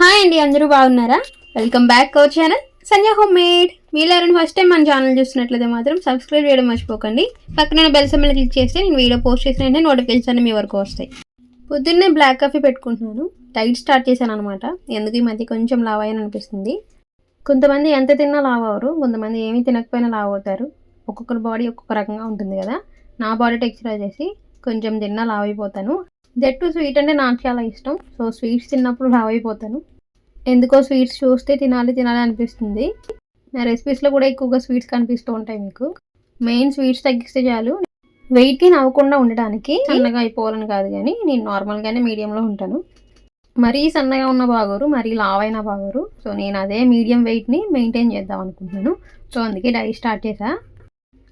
Hi అండి అందరూ బాగున్నారా? Welcome back our channel Sanjay home made మీరు ఎవరైనా ఫస్ట్ టైం మన ఛానల్ చూసినట్లయితే మాత్రం సబ్స్క్రైబ్ చేయడం మర్చిపోకండి. పక్కన బెల్ సమ్మని క్లిక్ చేస్తే నేను వీడియో పోస్ట్ చేసిన వెంటనే నోటిఫికేషన్ మీ వరకు వస్తాయి. పొద్దున్నే బ్లాక్ కాఫీ పెట్టుకుంటున్నాను. డైట్ స్టార్ట్ చేశాను అనమాట ఎందుకు ఈ మధ్య కొంచెం లావ్ అయ్యాను అనిపిస్తుంది. కొంతమంది ఎంత తిన్నా లావ్ అవ్వరు కొంతమంది ఏమీ తినకపోయినా లావ్ అవుతారు. ఒక్కొక్కరి బాడీ ఒక్కొక్క రకంగా ఉంటుంది కదా. నా బాడీ టెక్స్చర్ వచ్చేసి కొంచెం తిన్నా లావ్ అయిపోతాను. దట్టు స్వీట్ అంటే నాకు చాలా ఇష్టం. సో స్వీట్స్ తిన్నప్పుడు లావ్ అయిపోతాను. ఎందుకో స్వీట్స్ చూస్తే తినాలి తినాలి అనిపిస్తుంది. నా రెసిపీస్లో కూడా ఎక్కువగా స్వీట్స్ కనిపిస్తూ ఉంటాయి మీకు. మెయిన్ స్వీట్స్ తగ్గిస్తే చాలు. వెయిట్కి నవ్వకుండా ఉండడానికి సన్నగా అయిపోవాలని కాదు కానీ నేను నార్మల్గానే మీడియంలో ఉంటాను. మరీ సన్నగా ఉన్న బాగోరు మరీ లావ్ అయినా బాగోరు. సో నేను అదే మీడియం వెయిట్ని మెయింటైన్ చేద్దాం అనుకుంటున్నాను. సో అందుకే డైట్ స్టార్ట్ చేసా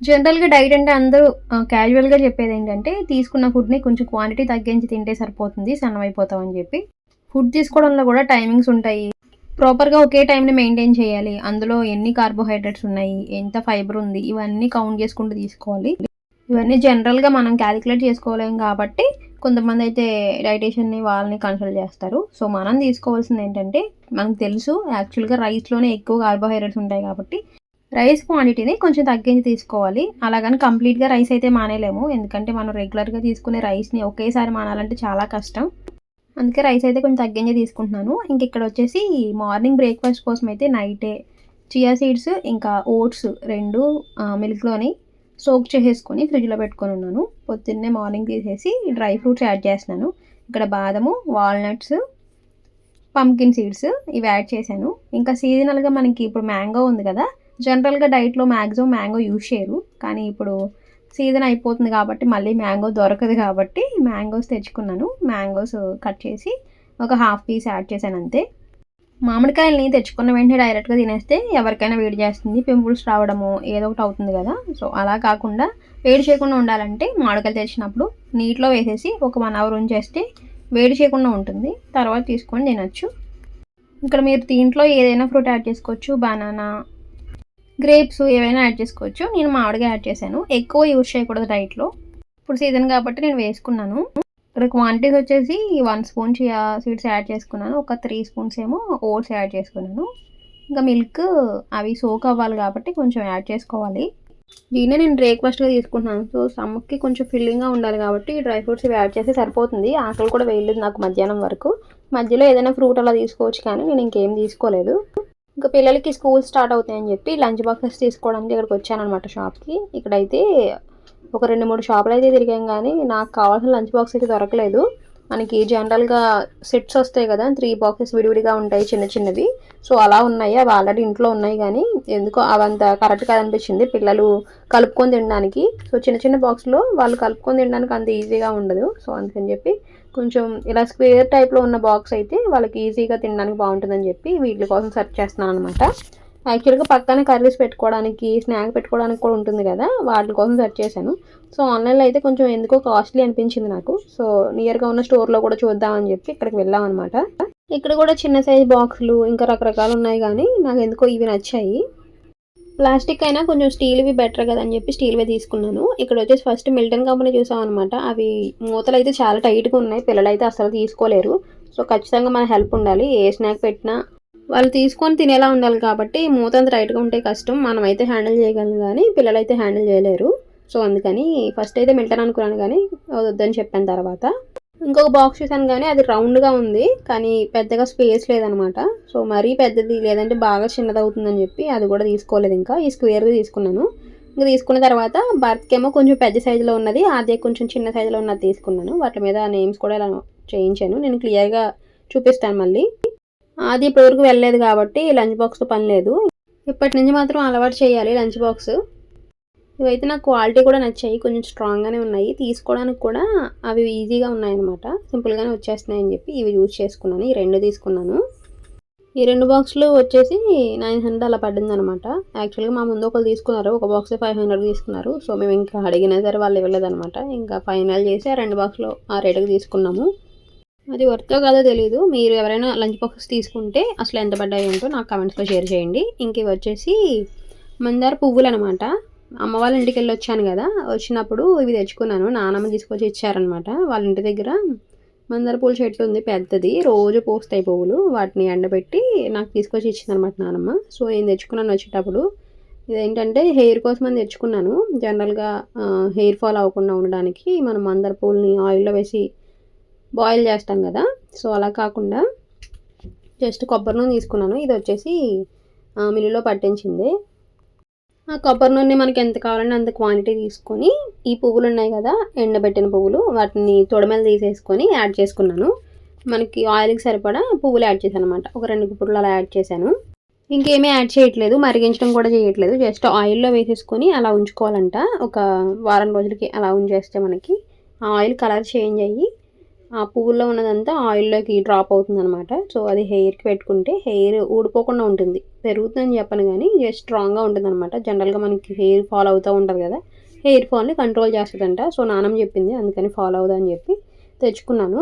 జనరల్గా డైట్ అంటే అందరూ క్యాజువల్గా చెప్పేది ఏంటంటే తీసుకున్న ఫుడ్ని కొంచెం క్వాంటిటీ తగ్గించి తింటే సరిపోతుంది సన్నమైపోతాం అని చెప్పి. ఫుడ్ తీసుకోవడంలో కూడా టైమింగ్స్ ఉంటాయి. ప్రాపర్గా ఒకే టైంని మెయింటైన్ చేయాలి. అందులో ఎన్ని కార్బోహైడ్రేట్స్ ఉన్నాయి ఎంత ఫైబర్ ఉంది ఇవన్నీ కౌంట్ చేసుకుంటూ తీసుకోవాలి. ఇవన్నీ జనరల్గా మనం క్యాలిక్యులేట్ చేసుకోలేం కాబట్టి కొంతమంది అయితే డైటేషన్ని వాళ్ళని కన్సల్ట్ చేస్తారు. సో మనం తీసుకోవాల్సింది ఏంటంటే మనకు తెలుసు యాక్చువల్గా రైస్లోనే ఎక్కువ కార్బోహైడ్రేట్స్ ఉంటాయి కాబట్టి రైస్ క్వాంటిటీని కొంచెం తగ్గించి తీసుకోవాలి. అలాగని కంప్లీట్గా రైస్ అయితే మానేలేము ఎందుకంటే మనం రెగ్యులర్గా తీసుకునే రైస్ని ఒకేసారి మానాలంటే చాలా కష్టం. అందుకే రైస్ అయితే కొంచెం తగ్గించి తీసుకుంటున్నాను. ఇంక ఇక్కడ వచ్చేసి మార్నింగ్ బ్రేక్ఫాస్ట్ కోసం అయితే నైటే చియా సీడ్స్ ఇంకా ఓట్స్ రెండు మిల్క్లోని సోక్ చేసేసుకొని ఫ్రిడ్జ్లో పెట్టుకొని ఉన్నాను. పొద్దున్నే మార్నింగ్ తీసేసి డ్రై ఫ్రూట్స్ యాడ్ చేస్తున్నాను. ఇక్కడ బాదము వాల్నట్స్ పంకిన్ సీడ్స్ ఇవి యాడ్ చేశాను. ఇంకా సీజనల్గా మనకి ఇప్పుడు మ్యాంగో ఉంది కదా జనరల్గా డైట్లో మ్యాక్సిమం మ్యాంగో యూజ్ చేయరు. కానీ ఇప్పుడు సీజన్ అయిపోతుంది కాబట్టి మళ్ళీ మ్యాంగో దొరకదు కాబట్టి మ్యాంగోస్ తెచ్చుకున్నాను. మ్యాంగోస్ కట్ చేసి ఒక హాఫ్ పీస్ యాడ్ చేశాను అంతే. మామిడికాయలని తెచ్చుకున్న వెంటనే డైరెక్ట్గా తినేస్తే ఎవరికైనా వేడి చేస్తుంది పింపుల్స్ రావడము ఏదో ఒకటి అవుతుంది కదా. సో అలా కాకుండా వేడి చేయకుండా ఉండాలంటే మామిడికాయలు తెచ్చినప్పుడు నీటిలో వేసేసి ఒక వన్ అవర్ ఉంచేస్తే వేడి చేయకుండా ఉంటుంది. తర్వాత తీసుకొని తినచ్చు. ఇక్కడ మీరు దీంట్లో ఏదైనా ఫ్రూట్ యాడ్ చేసుకోవచ్చు. బనానా గ్రేప్స్ ఏవైనా యాడ్ చేసుకోవచ్చు. నేను మామిడిగా యాడ్ చేశాను. ఎక్కువ యూజ్ చేయకూడదు డైట్లో. ఇప్పుడు సీజన్ కాబట్టి నేను వేసుకున్నాను. ఇక్కడ క్వాంటిటీస్ వచ్చేసి one spoon chia seeds add చేసుకున్నాను. ఒక త్రీ స్పూన్స్ ఏమో ఓట్స్ యాడ్ చేసుకున్నాను. ఇంకా మిల్క్ అవి సోక్ అవ్వాలి కాబట్టి కొంచెం యాడ్ చేసుకోవాలి. దీన్నే నేను బ్రేక్ఫాస్ట్గా తీసుకుంటున్నాను. సో సమ్మక్కి కొంచెం ఫిల్లింగ్గా ఉండాలి కాబట్టి డ్రై ఫ్రూట్స్ ఇవి యాడ్ చేస్తే సరిపోతుంది. ఆకలి కూడా వేయలేదు నాకు మధ్యాహ్నం వరకు. మధ్యలో ఏదైనా ఫ్రూట్ అలా తీసుకోవచ్చు కానీ నేను ఇంకేం తీసుకోలేదు. ఇంకా పిల్లలకి స్కూల్ స్టార్ట్ అవుతాయని చెప్పి లంచ్ బాక్సెస్ తీసుకోవడానికి ఇక్కడికి వచ్చాను అనమాట షాప్కి. ఇక్కడైతే ఒక రెండు మూడు షాపులు అయితే తిరిగాం కానీ నాకు కావాల్సిన లంచ్ బాక్స్ అయితే దొరకలేదు. మనకి జనరల్గా సెట్స్ వస్తాయి కదా త్రీ బాక్సెస్ విడివిడిగా ఉంటాయి చిన్న చిన్నవి. సో అలా ఉన్నాయి అవి ఆల్రెడీ ఇంట్లో ఉన్నాయి కానీ ఎందుకో అవంత కరెక్ట్ కాదనిపించింది. పిల్లలు కలుపుకొని తినడానికి. సో చిన్న చిన్న బాక్స్లో వాళ్ళు కలుపుకొని తినడానికి అంత ఈజీగా ఉండదు. సో అందుకని చెప్పి కొంచెం ఇలా స్క్వేర్ టైప్లో ఉన్న బాక్స్ అయితే వాళ్ళకి ఈజీగా తినడానికి బాగుంటుందని చెప్పి వీటి కోసం సెర్చ్ చేస్తున్నాను అనమాట యాక్చువల్గా పక్కనే కర్రీస్ పెట్టుకోవడానికి స్నాక్ పెట్టుకోవడానికి కూడా ఉంటుంది కదా వాటి కోసం సెర్చ్ చేశాను. సో ఆన్లైన్లో అయితే కొంచెం ఎందుకో కాస్ట్లీ అనిపించింది నాకు. సో నియర్గా ఉన్న స్టోర్లో కూడా చూద్దామని చెప్పి ఇక్కడికి వెళ్ళాం అనమాట ఇక్కడ కూడా చిన్న సైజ్ బాక్సులు ఇంకా రకరకాలు ఉన్నాయి కానీ నాకు ఎందుకో ఇవి నచ్చాయి. ప్లాస్టిక్ అయినా కొంచెం స్టీల్వి బెటర్ కదా అని చెప్పి స్టీల్వే తీసుకున్నాను. ఇక్కడ వచ్చేసి ఫస్ట్ మిల్టన్ కంపెనీ చూసాం అనమాట అవి మూతలు అయితే చాలా టైట్గా ఉన్నాయి. పిల్లలు అయితే అసలు తీసుకోలేరు. సో ఖచ్చితంగా మన హెల్ప్ ఉండాలి. ఏ స్నాక్ పెట్టినా వాళ్ళు తీసుకొని తినేలా ఉండాలి కాబట్టి మూత అంత టైట్గా ఉంటే కష్టం. మనం అయితే హ్యాండిల్ చేయగలం కానీ పిల్లలు అయితే హ్యాండిల్ చేయలేరు. సో అందుకని ఫస్ట్ అయితే మిల్టన్ అనుకున్నాను కానీ వద్దని చెప్పాను తర్వాత. ఇంకొక బాక్స్ చూసాను కానీ అది రౌండ్గా ఉంది. కానీ పెద్దగా స్పేస్ లేదనమాట. సో మరీ పెద్దది లేదంటే బాగా చిన్నది అవుతుందని చెప్పి అది కూడా తీసుకోలేదు ఇంకా. ఈ స్క్వేర్ది తీసుకున్నాను. ఇంకా తీసుకున్న తర్వాత బర్త్కేమో కొంచెం పెద్ద సైజులో ఉన్నది. అదే కొంచెం చిన్న సైజులో ఉన్నది తీసుకున్నాను. వాటి మీద నేమ్స్ కూడా ఇలా చేయించాను నేను క్లియర్గా చూపిస్తాను మళ్ళీ. అది ఇప్పటివరకు వెళ్ళలేదు కాబట్టి లంచ్ బాక్స్తో పని లేదు. ఇప్పటి నుంచి మాత్రం అలవాటు చేయాలి లంచ్ బాక్స్ ఇవైతే నాకు క్వాలిటీ కూడా నచ్చాయి. కొంచెం స్ట్రాంగ్గానే ఉన్నాయి. తీసుకోవడానికి కూడా అవి ఈజీగా ఉన్నాయన్నమాట. సింపుల్గానే వచ్చేస్తున్నాయి అని చెప్పి ఇవి యూజ్ చేసుకున్నాను. ఈ రెండు తీసుకున్నాను. ఈ రెండు బాక్సులు వచ్చేసి నైన్ హండ్రెడ్ అలా పడింది అనమాట యాక్చువల్గా మా ముందు ఒకరు తీసుకున్నారు. ఒక బాక్స్ ఫైవ్ హండ్రెడ్ తీసుకున్నారు. సో మేము ఇంకా అడిగినా సరే వాళ్ళు ఇవ్వలేదన్నమాట. ఇంకా ఫైనల్ చేసి ఆ రెండు బాక్స్లో ఆ రేటుకి తీసుకున్నాము. అది వర్తో కాదో తెలియదు మీరు ఎవరైనా లంచ్ బాక్సెస్ తీసుకుంటే అసలు ఎంత పడ్డాయి ఏంటో నాకు కమెంట్స్లో షేర్ చేయండి. ఇంక ఇవి వచ్చేసి మందార పువ్వులు అనమాట అమ్మ వాళ్ళ ఇంటికి వెళ్ళి వచ్చాను కదా వచ్చినప్పుడు ఇవి తెచ్చుకున్నాను. నానమ్మ తీసుకొచ్చి ఇచ్చారనమాట వాళ్ళ ఇంటి దగ్గర మందార పూల చెట్టు ఉంది పెద్దది. రోజు పోస్తాయి పువ్వులు. వాటిని ఎండబెట్టి నాకు తీసుకొచ్చి ఇచ్చింది అనమాట నానమ్మ. సో నేను తెచ్చుకున్నాను వచ్చేటప్పుడు. ఇదేంటంటే హెయిర్ కోసం అని తెచ్చుకున్నాను. జనరల్గా హెయిర్ ఫాల్ అవ్వకుండా ఉండడానికి మనం మందార పూలని ఆయిల్లో వేసి బాయిల్ చేస్తాం కదా. సో అలా కాకుండా జస్ట్ కొబ్బరి నూనె తీసుకున్నాను. ఇది వచ్చేసి మిల్లులో పట్టించింది. ఆ కొబ్బరి నూనె మనకి ఎంత కావాలంటే అంత క్వాంటిటీ తీసుకొని ఈ పువ్వులు ఉన్నాయి కదా ఎండబెట్టిన పువ్వులు వాటిని తొడమలు తీసేసుకొని యాడ్ చేసుకున్నాను. మనకి ఆయిల్కి సరిపడా పువ్వులు యాడ్ చేశాను అనమాట ఒక రెండు గుప్పులు అలా యాడ్ చేశాను. ఇంకేమీ యాడ్ చేయట్లేదు మరిగించడం కూడా చేయట్లేదు. జస్ట్ ఆయిల్లో వేసేసుకొని అలా ఉంచుకోవాలంట. ఒక వారం రోజులకి అలా ఉంచేస్తే మనకి ఆ ఆయిల్ కలర్ చేంజ్ అయ్యి ఆ పువ్వుల్లో ఉన్నదంతా ఆయిల్లోకి డ్రాప్ అవుతుంది అనమాట సో అది హెయిర్కి పెట్టుకుంటే హెయిర్ ఊడిపోకుండా ఉంటుంది. పెరుగుతుందని చెప్పను కానీ జస్ట్ స్ట్రాంగ్గా ఉంటుంది అనమాట జనరల్గా మనకి హెయిర్ ఫాల్ అవుతూ ఉంటుంది కదా. హెయిర్ ఫాల్ని కంట్రోల్ చేస్తుందంట. సో నానం చెప్పింది అందుకని ఫాలో అవుదని చెప్పి తెచ్చుకున్నాను.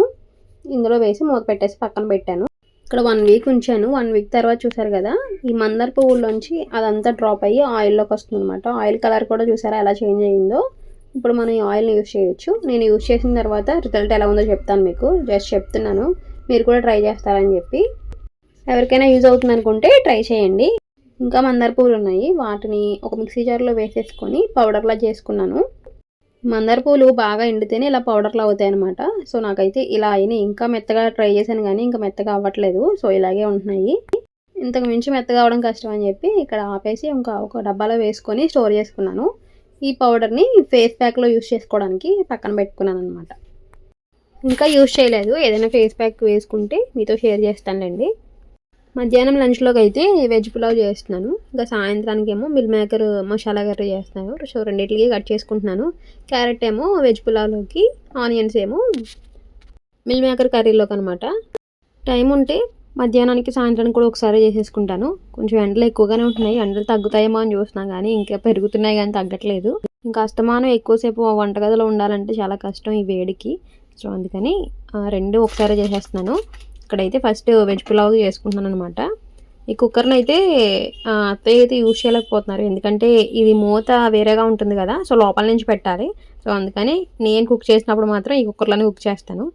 ఇందులో వేసి మూత పెట్టేసి పక్కన పెట్టాను. ఇక్కడ వన్ వీక్ ఉంచాను. వన్ వీక్ తర్వాత చూసారు కదా ఈ మందార పువ్వుల్లోంచి అదంతా డ్రాప్ అయ్యి ఆయిల్లోకి వస్తుంది అనమాట ఆయిల్ కలర్ కూడా చూసారా ఎలా చేంజ్ అయ్యిందో ఇప్పుడు మనం ఈ ఆయిల్ని యూస్ చేయొచ్చు. నేను యూస్ చేసిన తర్వాత రిజల్ట్ ఎలా ఉందో చెప్తాను మీకు. జస్ట్ చెప్తున్నాను. మీరు కూడా ట్రై చేస్తారని చెప్పి. ఎవరికైనా యూజ్ అవుతుంది అనుకుంటే ట్రై చేయండి. ఇంకా మందార పువ్వులు ఉన్నాయి. వాటిని ఒక మిక్సీ జార్లో వేసేసుకొని పౌడర్లా చేసుకున్నాను. మందార పూలు బాగా ఎండితేనే ఇలా పౌడర్లు అవుతాయి అనమాట సో నాకైతే ఇలా అయినాయి. ఇంకా మెత్తగా ట్రై చేశాను కానీ ఇంకా మెత్తగా అవ్వట్లేదు. సో ఇలాగే ఉంటున్నాయి. ఇంతకు మించి మెత్తగా అవడం కష్టం అని చెప్పి ఇక్కడ ఆపేసి ఇంకా ఒక డబ్బాలో వేసుకొని స్టోర్ చేసుకున్నాను. ఈ పౌడర్ని ఫేస్ ప్యాక్లో యూస్ చేసుకోవడానికి పక్కన పెట్టుకున్నాను అనమాట ఇంకా యూస్ చేయలేదు. ఏదైనా ఫేస్ ప్యాక్ వేసుకుంటే మీతో షేర్ చేస్తానులేండి. మధ్యాహ్నం లంచ్లోకి అయితే వెజ్ పులావ్ చేస్తున్నాను. ఇంకా సాయంత్రానికి ఏమో మిల్ మేకర్ మసాలా కర్రీ చేస్తున్నాను సో రెండింటికి కట్ చేసుకుంటున్నాను. క్యారెట్ ఏమో వెజ్ పులావ్లోకి ఆనియన్స్ ఏమో మిల్ మేకర్ కర్రీలోకి అనమాట టైం ఉంటే మధ్యాహ్నానికి సాయంత్రానికి కూడా ఒకసారి చేసేసుకుంటాను. కొంచెం ఎండలు ఎక్కువగానే ఉంటున్నాయి. ఎండలు తగ్గుతాయేమో అని చూస్తున్నాను కానీ ఇంకా పెరుగుతున్నాయి కానీ తగ్గట్లేదు. ఇంకా అస్తమానం ఎక్కువసేపు వంటగదిలో ఉండాలంటే చాలా కష్టం ఈ వేడికి. సో అందుకని రెండు ఒకసారి చేసేస్తున్నాను. ఇక్కడైతే ఫస్ట్ వెజ్ పులావ్ చేసుకుంటున్నాను అనమాట ఈ కుక్కర్ని అయితే అత్తయ్య అయితే యూజ్ చేయలేకపోతున్నారు. ఎందుకంటే ఇది మూత వేరేగా ఉంటుంది కదా సో లోపల నుంచి పెట్టాలి. సో అందుకని నేను కుక్ చేసినప్పుడు మాత్రం ఈ కుక్కర్లోనే కుక్ చేస్తాను.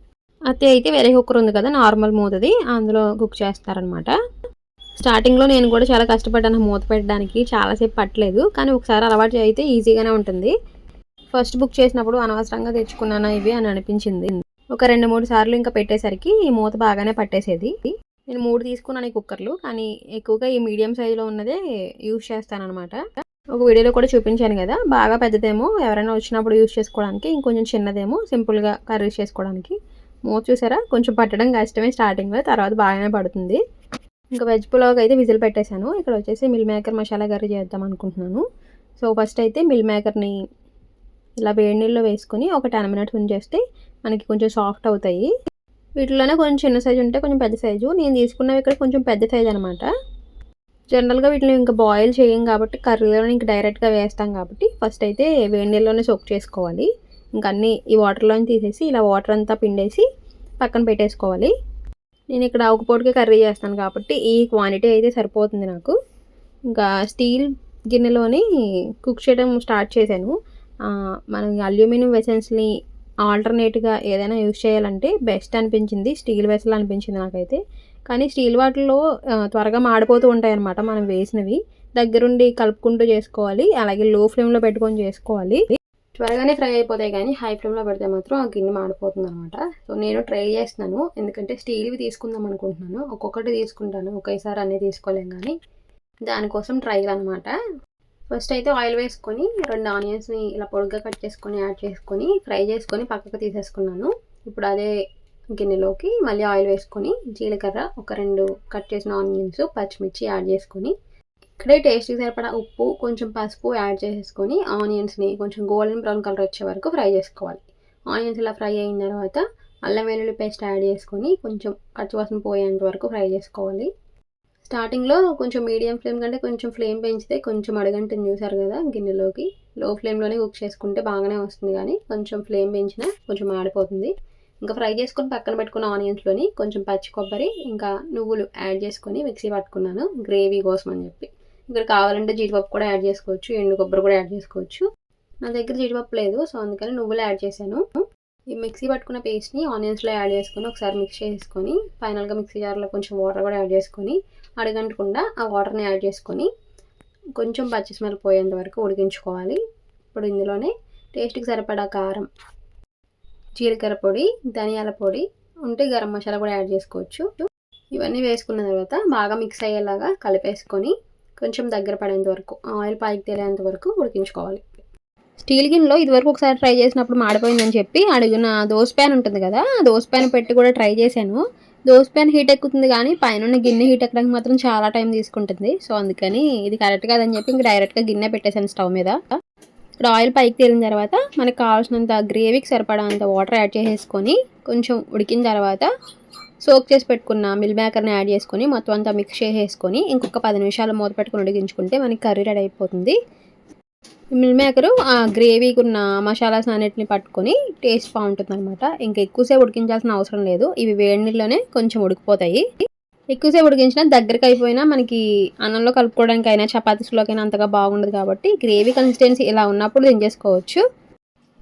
అత్తయ్య అయితే వేరే కుక్కర్ ఉంది కదా నార్మల్ మూతది అందులో కుక్ చేస్తారనమాట స్టార్టింగ్లో నేను కూడా చాలా కష్టపడ్డాను మూత పెట్టడానికి చాలాసేపు పట్టలేదు కానీ ఒకసారి అలవాటు అయితే ఈజీగానే ఉంటుంది. ఫస్ట్ బుక్ చేసినప్పుడు అనవసరంగా తెచ్చుకున్నాను ఇవి అని అనిపించింది. ఒక రెండు మూడు సార్లు ఇంకా పెట్టేసరికి ఈ మూత బాగానే పట్టేసేది. నేను మూడు తీసుకున్నాను ఈ కుక్కర్లు కానీ ఎక్కువగా ఈ మీడియం సైజులో ఉన్నదే యూజ్ చేస్తానమాట ఒక వీడియోలో కూడా చూపించాను కదా బాగా పెద్దదేమో ఎవరైనా వచ్చినప్పుడు యూజ్ చేసుకోవడానికి ఇంకొంచెం చిన్నదేమో సింపుల్గా కర్రీస్ చేసుకోవడానికి. మూత చూసారా? కొంచెం పట్టడం కష్టమే స్టార్టింగ్లో తర్వాత బాగానే పడుతుంది. ఇంకా వెజ్ పులావ్ అయితే విజిల్ పెట్టేశాను. ఇక్కడ వచ్చేసి మిల్ మేకర్ మసాలా కర్రీ చేద్దాం అనుకుంటున్నాను. సో ఫస్ట్ అయితే మిల్ మేకర్ని ఇలా వేడి నీళ్ళలో వేసుకొని ఒక టెన్ మినిట్స్ ఉంచేస్తే మనకి కొంచెం సాఫ్ట్ అవుతాయి. వీటిలోనే కొంచెం చిన్న సైజు ఉంటే కొంచెం పెద్ద సైజు. నేను తీసుకున్నవి ఇక్కడ కొంచెం పెద్ద సైజు అనమాట జనరల్గా వీటిని ఇంకా బాయిల్ చేయం కాబట్టి కర్రీలో ఇంకా డైరెక్ట్గా వేస్తాం కాబట్టి ఫస్ట్ అయితే వేడి నీళ్ళలోనే సోక్ చేసుకోవాలి. ఇంకా అన్నీ ఈ వాటర్లోనే తీసేసి ఇలా వాటర్ అంతా పిండేసి పక్కన పెట్టేసుకోవాలి. నేను ఇక్కడ ఒక పూటకే కర్రీ చేస్తాను కాబట్టి ఈ క్వాంటిటీ అయితే సరిపోతుంది నాకు. ఇంకా స్టీల్ గిన్నెలోని కుక్ చేయడం స్టార్ట్ చేశాను. మనం అల్యూమినియం వెసెన్స్ని ఆల్టర్నేట్గా ఏదైనా యూజ్ చేయాలంటే బెస్ట్ అనిపించింది స్టీల్ వెసల్ అనిపించింది నాకైతే. కానీ స్టీల్ వాటిల్లో త్వరగా మాడిపోతూ ఉంటాయి అన్నమాట మనం వేసినవి. దగ్గరుండి కలుపుకుంటూ చేసుకోవాలి అలాగే లో ఫ్లేమ్లో పెట్టుకొని చేసుకోవాలి. త్వరగానే ఫ్రై అయిపోతాయి కానీ హై ఫ్లేమ్లో పెడితే మాత్రం ఆ గిన్నె మాడిపోతుంది అనమాట సో నేను ట్రై చేస్తున్నాను. ఎందుకంటే స్టీల్వి తీసుకుందాం అనుకుంటున్నాను. ఒక్కొక్కటి తీసుకుంటాను. ఒకేసారి అన్నీ తీసుకోలేం కానీ. దానికోసం ట్రైల్ అనమాట ఫస్ట్ అయితే ఆయిల్ వేసుకొని రెండు ఆనియన్స్ని ఇలా పొడుగ్గా కట్ చేసుకొని యాడ్ చేసుకొని ఫ్రై చేసుకొని పక్కకు తీసేసుకున్నాను. ఇప్పుడు అదే గిన్నెలోకి మళ్ళీ ఆయిల్ వేసుకొని జీలకర్ర ఒక రెండు కట్ చేసిన ఆనియన్స్ పచ్చిమిర్చి యాడ్ చేసుకొని ఇక్కడే టేస్ట్కి సరిపడా ఉప్పు కొంచెం పసుపు యాడ్ చేసేసుకొని ఆనియన్స్ని కొంచెం గోల్డెన్ బ్రౌన్ కలర్ వచ్చే వరకు ఫ్రై చేసుకోవాలి. ఆనియన్స్ ఇలా ఫ్రై అయిన తర్వాత అల్లం వెల్లుల్లి పేస్ట్ యాడ్ చేసుకొని కొంచెం పచ్చివాసన పోయేంత వరకు ఫ్రై చేసుకోవాలి. స్టార్టింగ్లో కొంచెం మీడియం ఫ్లేమ్ కంటే కొంచెం ఫ్లేమ్ పెంచితే కొంచెం అడగంటని చూసారు కదా గిన్నెలోకి. లో ఫ్లేమ్లోనే కుక్ చేసుకుంటే బాగానే వస్తుంది కానీ కొంచెం ఫ్లేమ్ పెంచినా కొంచెం ఆడిపోతుంది ఇంకా ఫ్రై చేసుకొని పక్కన పెట్టుకున్న ఆనియన్స్లోని కొంచెం పచ్చి కొబ్బరి ఇంకా నువ్వులు యాడ్ చేసుకొని మిక్సీ పట్టుకున్నాను. గ్రేవీ కోసం అని చెప్పి. ఇక్కడ కావాలంటే జీడిపప్పు కూడా యాడ్ చేసుకోవచ్చు ఎండు కొబ్బరి కూడా యాడ్ చేసుకోవచ్చు. నా దగ్గర జీడిపప్పు లేదు సో అందుకని నువ్వులు యాడ్ చేశాను. ఈ మిక్సీ పట్టుకున్న పేస్ట్ని ఆనియన్స్లో యాడ్ చేసుకొని ఒకసారి మిక్స్ చేసుకొని ఫైనల్గా మిక్సీ జార్లో కొంచెం వాటర్ కూడా యాడ్ చేసుకొని అడగంటకుండా ఆ వాటర్ని యాడ్ చేసుకొని కొంచెం పచ్చి స్మెల్ పోయేంత వరకు ఉడికించుకోవాలి. ఇప్పుడు ఇందులోనే టేస్ట్కి సరిపడా కారం జీలకర్ర పొడి ధనియాల పొడి ఉంటే గరం మసాలా కూడా యాడ్ చేసుకోవచ్చు. ఇవన్నీ వేసుకున్న తర్వాత బాగా మిక్స్ అయ్యేలాగా కలిపేసుకొని కొంచెం దగ్గర పడేంత వరకు ఆయిల్ పైకి తేలేంత వరకు ఉడికించుకోవాలి. స్టీల్ గిన్నెలో ఇదివరకు ఒకసారి ట్రై చేసినప్పుడు మాడిపోయిందని చెప్పి అడిగిన దోస ప్యాన్ ఉంటుంది కదా ఆ దోస ప్యాన్ పెట్టి కూడా ట్రై చేశాను. దోశ ప్యాన్ హీట్ ఎక్కుతుంది కానీ పైన గిన్నె హీట్ ఎక్కడానికి మాత్రం చాలా టైం తీసుకుంటుంది. సో అందుకని ఇది కరెక్ట్ కాదని చెప్పి ఇంక డైరెక్ట్గా గిన్నె పెట్టేశాను స్టవ్ మీద. ఇక్కడ ఆయిల్ పైకి తేలిన తర్వాత మనకు కావాల్సినంత గ్రేవీకి సరిపడా వాటర్ యాడ్ చేసేసుకొని కొంచెం ఉడికిన తర్వాత సోక్ చేసి పెట్టుకున్న మిల్ మేకర్ని యాడ్ చేసుకొని మొత్తం అంతా మిక్స్ చేసేసుకొని ఇంకొక పది నిమిషాలు మూత పెట్టుకుని ఉడికించుకుంటే మనకి కర్రీ రెడీ అయిపోతుంది. మిల్ మేకరు ఆ గ్రేవీకి ఉన్న మసాలాస్ అన్నిటిని పట్టుకొని టేస్ట్ బాగుంటుంది అనమాట ఇంకా ఎక్కువసేపు ఉడికించాల్సిన అవసరం లేదు. ఇవి వేడి నీళ్ళలోనే కొంచెం ఉడికిపోతాయి. ఎక్కువసేపు ఉడికించినా దగ్గరికి అయిపోయినా మనకి అన్నంలో కలుపుకోవడానికి అయినా చపాతీస్లోకైనా అంతగా బాగుండదు కాబట్టి గ్రేవీ కన్సిస్టెన్సీ ఇలా ఉన్నప్పుడు దించేసుకోవచ్చు.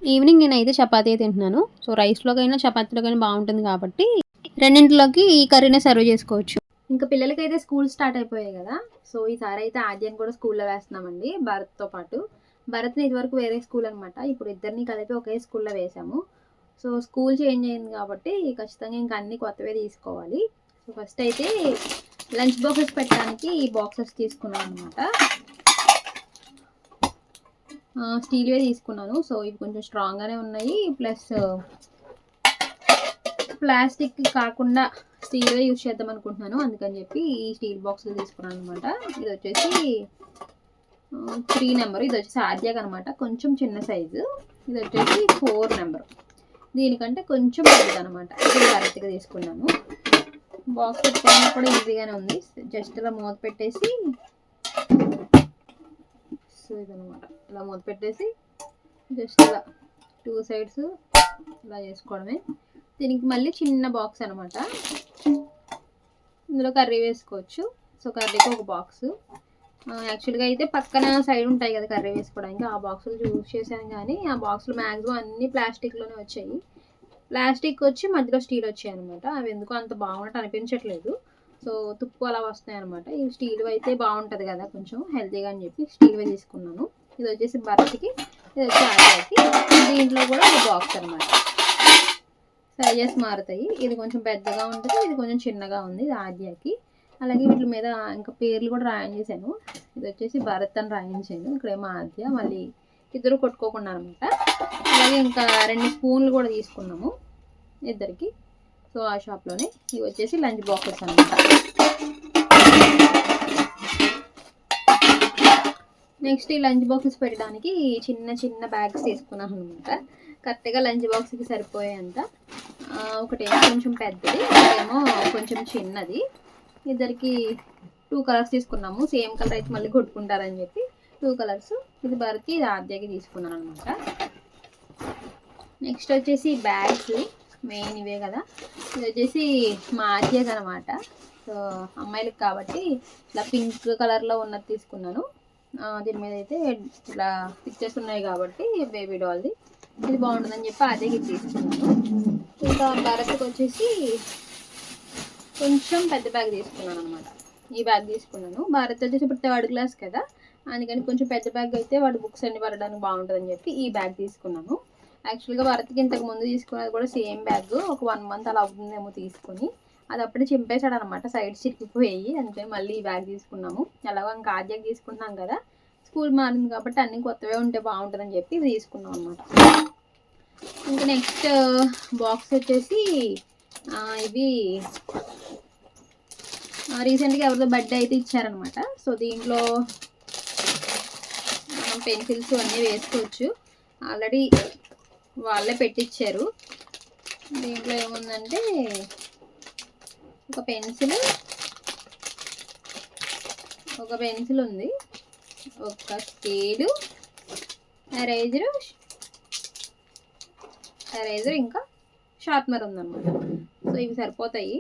ఈవినింగ్ నేనైతే చపాతీ తింటున్నాను. సో రైస్లోకైనా చపాతీలోకైనా బాగుంటుంది కాబట్టి రెండింటిలోకి ఈ కర్రీనే సర్వ్ చేసుకోవచ్చు. ఇంకా పిల్లలకైతే స్కూల్ స్టార్ట్ అయిపోయాయి కదా. సో ఈసారి అయితే ఆద్యం కూడా స్కూల్లో వేస్తున్నామండి భారత్తో పాటు. భరత్ని ఇదివరకు వేరే స్కూల్ అనమాట ఇప్పుడు ఇద్దరిని కలిపి ఒకే స్కూల్లో వేసాము. సో స్కూల్ చేంజ్ అయింది కాబట్టి ఖచ్చితంగా ఇంకా అన్ని కొత్తవే తీసుకోవాలి. సో ఫస్ట్ అయితే లంచ్ బాక్సెస్ పెట్టడానికి ఈ బాక్సెస్ తీసుకున్నాను అనమాట స్టీల్వే తీసుకున్నాను. సో ఇవి కొంచెం స్ట్రాంగ్గానే ఉన్నాయి. ప్లస్ ప్లాస్టిక్ కాకుండా స్టీల్వే యూజ్ చేద్దాం అనుకుంటున్నాను. అందుకని చెప్పి ఈ స్టీల్ బాక్సులు తీసుకున్నాను అనమాట ఇది వచ్చేసి త్రీ నెంబర్. ఇది వచ్చేసి ఆద్యాక్ అనమాట కొంచెం చిన్న సైజు. ఇది వచ్చేసి ఫోర్ నెంబర్. దీనికంటే కొంచెం పెద్దది అనమాట ఇది తీసుకున్నాను. బాక్స్ పెట్టుకోవడం కూడా ఈజీగానే ఉంది. జస్ట్ ఇలా మూత పెట్టేసి సో ఇదనమాట ఇలా మూత పెట్టేసి జస్ట్ ఇలా టూ సైడ్స్ ఇలా చేసుకోవడమే. దీనికి మళ్ళీ చిన్న బాక్స్ అనమాట ఇందులో కర్రీ వేసుకోవచ్చు. సో కర్రీకి ఒక బాక్స్ యాక్చువల్గా అయితే పక్కన సైడ్ ఉంటాయి కదా కర్రీ వేసుకోవడానికి ఆ బాక్సులు యూజ్ చేశాను కానీ ఆ బాక్సులు మ్యాక్సిమం అన్ని ప్లాస్టిక్లోనే వచ్చాయి. ప్లాస్టిక్ వచ్చి మధ్యలో స్టీల్ వచ్చాయి అనమాట అవి ఎందుకు అంత బాగున్నట్టు అనిపించట్లేదు. సో తుప్పు అలా వస్తాయి అనమాట ఈ స్టీల్ అయితే బాగుంటుంది కదా కొంచెం హెల్తీగా అని చెప్పి స్టీల్ తీసుకున్నాను. ఇది వచ్చేసి బర్త్కి ఇది వచ్చి ఆటకి దీంట్లో కూడా ఒక బాక్స్ అనమాట సైజెస్ మారుతాయి. ఇది కొంచెం పెద్దగా ఉంటుంది ఇది కొంచెం చిన్నగా ఉంది ఇది ఆద్యాకి. అలాగే వీటి మీద ఇంకా పేర్లు కూడా రాయించేశాను. ఇది వచ్చేసి భరత్ అని రాయించాను ఇక్కడేమో ఆద్య మళ్ళీ ఇద్దరు కొట్టుకోకుండా అనమాట అలాగే ఇంకా రెండు స్పూన్లు కూడా తీసుకున్నాము ఇద్దరికి. సో ఆ షాప్లోనే ఇవి వచ్చేసి లంచ్ బాక్సెస్ అనమాట నెక్స్ట్ ఈ లంచ్ బాక్సెస్ పెట్టడానికి చిన్న చిన్న బ్యాగ్స్ తీసుకున్నాను అనమాట కరెక్ట్గా లంచ్ బాక్స్కి సరిపోయేంత. ఒకటి కొంచెం పెద్దది ఒకటేమో కొంచెం చిన్నది. ఇద్దరికి టూ కలర్స్ తీసుకున్నాము. సేమ్ కలర్ అయితే మళ్ళీ కొట్టుకుంటారని చెప్పి టూ కలర్స్ ఇది భరత్కి ఇది ఆద్యకి తీసుకున్నాను అనమాట నెక్స్ట్ వచ్చేసి బ్యాగ్స్ మెయిన్ ఇవే కదా. ఇది వచ్చేసి మా ఆద్యకి అనమాట సో అమ్మాయిలకి కాబట్టి ఇలా పింక్ కలర్లో ఉన్నది తీసుకున్నాను. దీని మీద అయితే ఇలా పిక్చర్స్ ఉన్నాయి కాబట్టి బేబీ డాల్ది ఇది బాగుంటుందని చెప్పి ఆద్యకి తీసుకున్నాను. ఇంకా భరత్కి వచ్చేసి కొంచెం పెద్ద బ్యాగ్ తీసుకున్నాను అనమాట ఈ బ్యాగ్ తీసుకున్నాను. భారత్ వచ్చేసి ఇప్పుడు థర్డ్ క్లాస్ కదా. అందుకని కొంచెం పెద్ద బ్యాగ్ అయితే వాడు బుక్స్ అన్ని పడడానికి బాగుంటుందని చెప్పి ఈ బ్యాగ్ తీసుకున్నాను. యాక్చువల్గా భరత్కి ఇంతకు ముందు తీసుకున్నది కూడా సేమ్ బ్యాగ్ ఒక వన్ మంత్ అలా అవుతుందేమో తీసుకొని. అది అప్పుడే చింపేశాడు అనమాట సైడ్ చిరికిపోయాయి అందుకని మళ్ళీ ఈ బ్యాగ్ తీసుకున్నాము. ఎలాగో ఇంకా ఆద్యాకి తీసుకున్నాం కదా. స్కూల్ మారింది కాబట్టి అన్నీ కొత్తవే ఉంటే బాగుంటుందని చెప్పి తీసుకున్నాం అనమాట ఇంకా నెక్స్ట్ బాక్స్ వచ్చేసి ఇవి రీసెంట్గా ఎవరిదో బర్త్డే అయితే ఇచ్చారనమాట సో దీంట్లో మనం పెన్సిల్స్ అన్నీ వేసుకోవచ్చు. ఆల్రెడీ వాళ్ళే పెట్టించారు దీంట్లో ఏముందంటే ఒక పెన్సిల్ ఒక పెన్సిల్ ఉంది. ఒక స్కేలు ఎరేజర్ ఎరేజర్ ఇంకా షార్ప్నర్ ఉందన్నమాట. ఇవి సరిపోతాయి.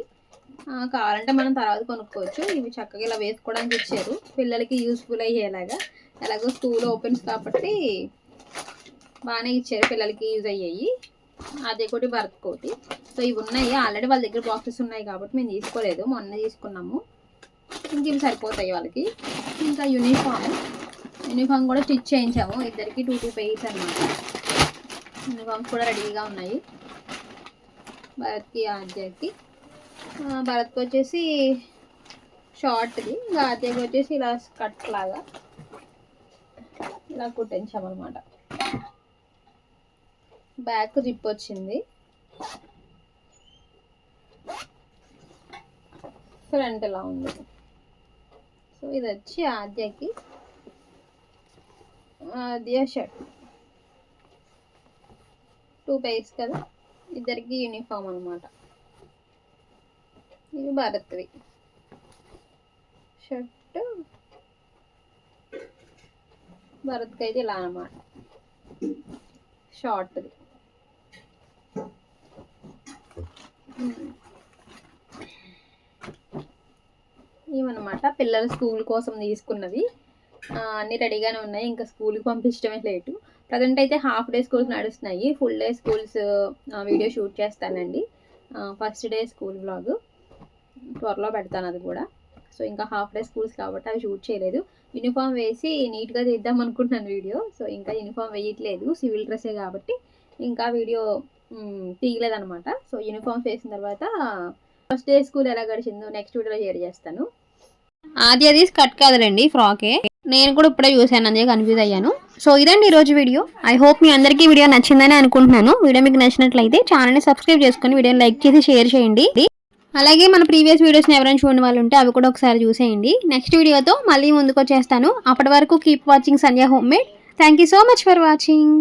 కావాలంటే మనం తర్వాత కొనుక్కోవచ్చు. ఇవి చక్కగా ఇలా వేసుకోవడానికి ఇచ్చారు. పిల్లలకి యూస్ఫుల్ అయ్యేలాగా. ఎలాగో స్కూల్ ఓపెన్స్ కాబట్టి బాగానే ఇచ్చారు. పిల్లలకి యూజ్ అయ్యాయి. అదే ఒకటి భరత్ కోటి. సో ఇవి ఉన్నాయి. ఆల్రెడీ వాళ్ళ దగ్గర బాక్సెస్ ఉన్నాయి కాబట్టి మేము తీసుకోలేదు. మొన్న తీసుకున్నాము. ఇంక ఇవి సరిపోతాయి వాళ్ళకి. ఇంకా యూనిఫామ్. యూనిఫామ్ కూడా స్టిచ్ చేయించాము. ఇద్దరికి టూ టూ పేస్ అనమాట యూనిఫామ్స్ కూడా రెడీగా ఉన్నాయి. భరత్కి ఆద్యకి భరత్కి వచ్చేసి షార్ట్ది. ఇంకా ఆద్యకి వచ్చేసి ఇలా కట్ లాగా ఇలా కుట్టించామన్నమాట. బ్యాక్ జిప్ వచ్చింది. ఫ్రంట్ ఇలా ఉంది. సో ఇది వచ్చి ఆద్యకి ఆద్య షర్ట్. టూ పేర్స్ కదా? ఇద్దరికి యూనిఫామ్ అనమాట ఇది భారత్వి. షర్ట్. భరత్కి అయితే ఇలా అనమాట షార్ట్ది. ఇవన్నమాట. పిల్లలు స్కూల్ కోసం తీసుకున్నవి. అన్నీ రెడీగానే ఉన్నాయి. ఇంకా స్కూల్కి పంపించడమే లేటు. ప్రజెంట్ అయితే హాఫ్ డే స్కూల్స్ నడుస్తున్నాయి. Full day schools video shoot చేస్తానండి. ఫస్ట్ డే స్కూల్ బ్లాగ్ త్వరలో పెడతాను అది కూడా. సో ఇంకా హాఫ్ డే స్కూల్స్ కాబట్టి అవి షూట్ చేయలేదు. యూనిఫామ్ వేసి నీట్గా తీద్దాం అనుకుంటున్నాను వీడియో. సో ఇంకా యూనిఫామ్ వేయట్లేదు. సివిల్ డ్రెస్సే కాబట్టి ఇంకా వీడియో తీయలేదనమాట సో యూనిఫామ్స్ వేసిన తర్వాత ఫస్ట్ డే స్కూల్ ఎలా గడిచిందో నెక్స్ట్ వీడియోలో షేర్ చేస్తాను. అది అది కట్ కాదులేండి ఫ్రాకే. నేను కూడా ఇప్పుడే చూశాను అందుకే కన్ఫ్యూజ్ అయ్యాను. సో ఇదండి ఈరోజు వీడియో. ఐ హోప్ మీ అందరికీ వీడియో నచ్చిందని అనుకుంటున్నాను. వీడియో మీకు నచ్చినట్లయితే ఛానల్ని సబ్స్క్రైబ్ చేసుకొని వీడియోని లైక్ చేసి షేర్ చేయండి. అలాగే మన ప్రీవియస్ వీడియోస్ని ఎవరైనా చూడని వాళ్ళు ఉంటే అవి కూడా ఒకసారి చూసేయండి. నెక్స్ట్ వీడియోతో మళ్ళీ ముందుకు వచ్చేస్తాను అప్పటి వరకు keep watching Sandhya home made thank you so much for watching